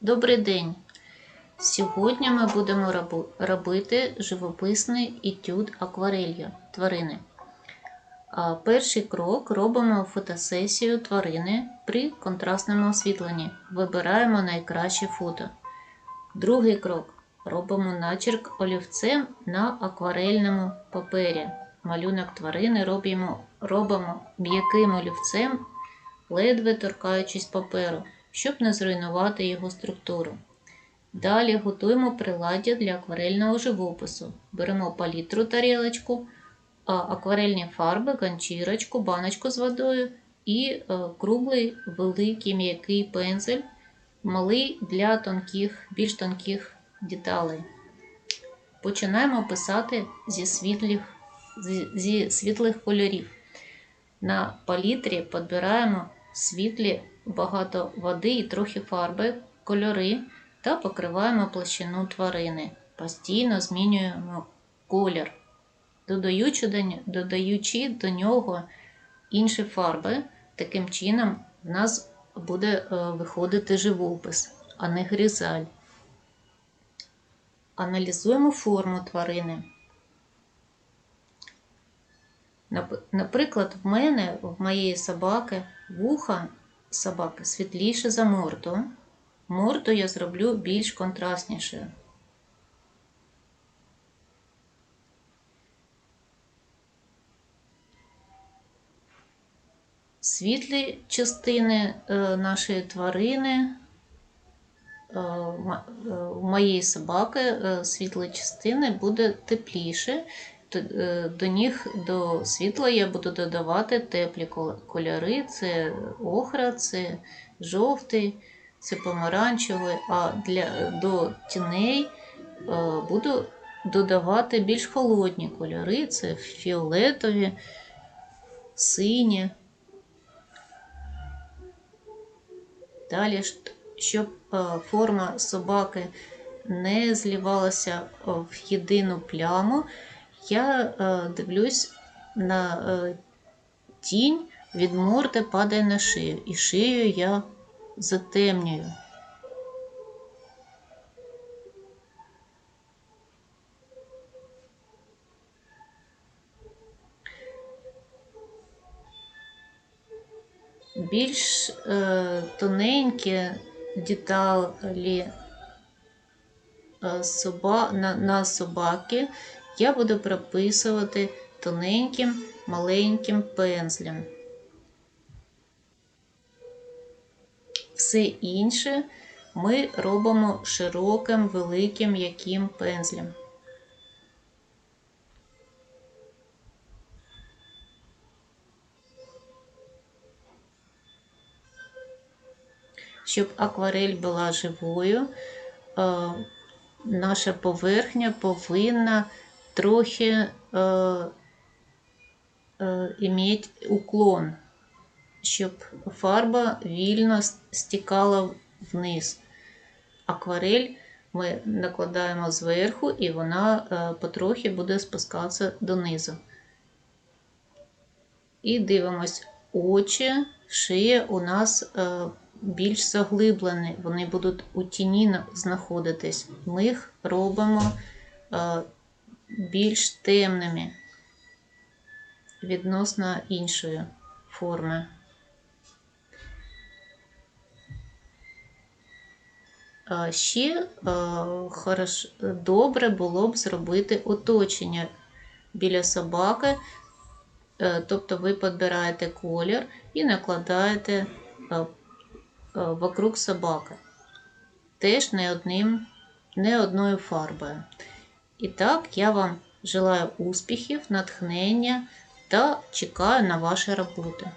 Добрий день! Сьогодні ми будемо робити живописний етюд акварелью тварини. Перший крок робимо фотосесію тварини при контрастному освітленні. Вибираємо найкраще фото. Другий крок робимо начерк олівцем на акварельному папері. Малюнок тварини робимо, робимо м'яким олівцем, ледве торкаючись паперу, щоб не зруйнувати його структуру. Далі готуємо приладдя для акварельного живопису. Беремо палітру тарілочку, акварельні фарби, ганчірочку, баночку з водою і е, круглий великий м'який пензель, малий для тонких, більш тонких деталей. Починаємо писати зі світлих, зі, зі світлих кольорів. На палітрі підбираємо світлі багато води і трохи фарби, кольори та покриваємо площину тварини. Постійно змінюємо колір, додаючи до, нього інші фарби. Таким чином в нас буде е, виходити живопис, а не грізаль. Аналізуємо форму тварини. Наприклад, в мене, в моєї собаки, вуха собаки світліше за морду. Морду я зроблю більш контрастнішою. Світлі частини е, нашої тварини, е, е, у моєї собаки світлі частини буде тепліше. Е, До них до світла я буду додавати теплі кольори. Це охра, це жовтий, це помаранчевий, а для, до тіней е, буду додавати більш холодні кольори, це фіолетові, сині. Далі, щоб е, форма собаки не злівалася в єдину пляму, я е, дивлюсь на е, тінь від морди падає на шию, і шию я затемнюю. Більш е, тоненькі деталі е, соба, на, на собаки я буду прописувати тоненьким маленьким пензлем. Все інше ми робимо широким, великим м'яким пензлем. Щоб акварель була живою, е, наша поверхня повинна трохи е, е, іметь уклон, щоб фарба вільно стікала вниз. Акварель ми накладаємо зверху, і вона е, потрохи буде спускатися донизу. І дивимось, очі, шия у нас е, більш заглиблені, вони будуть у тіні знаходитись. Ми їх робимо е, більш темними відносно іншої форми. Ще добре було б зробити оточення біля собаки. Е, Тобто ви підбираєте колір і накладаєте вокруг собаки. Теж не, одним, не одною фарбою. І так, я вам желаю успіхів, натхнення та чекаю на ваші роботи.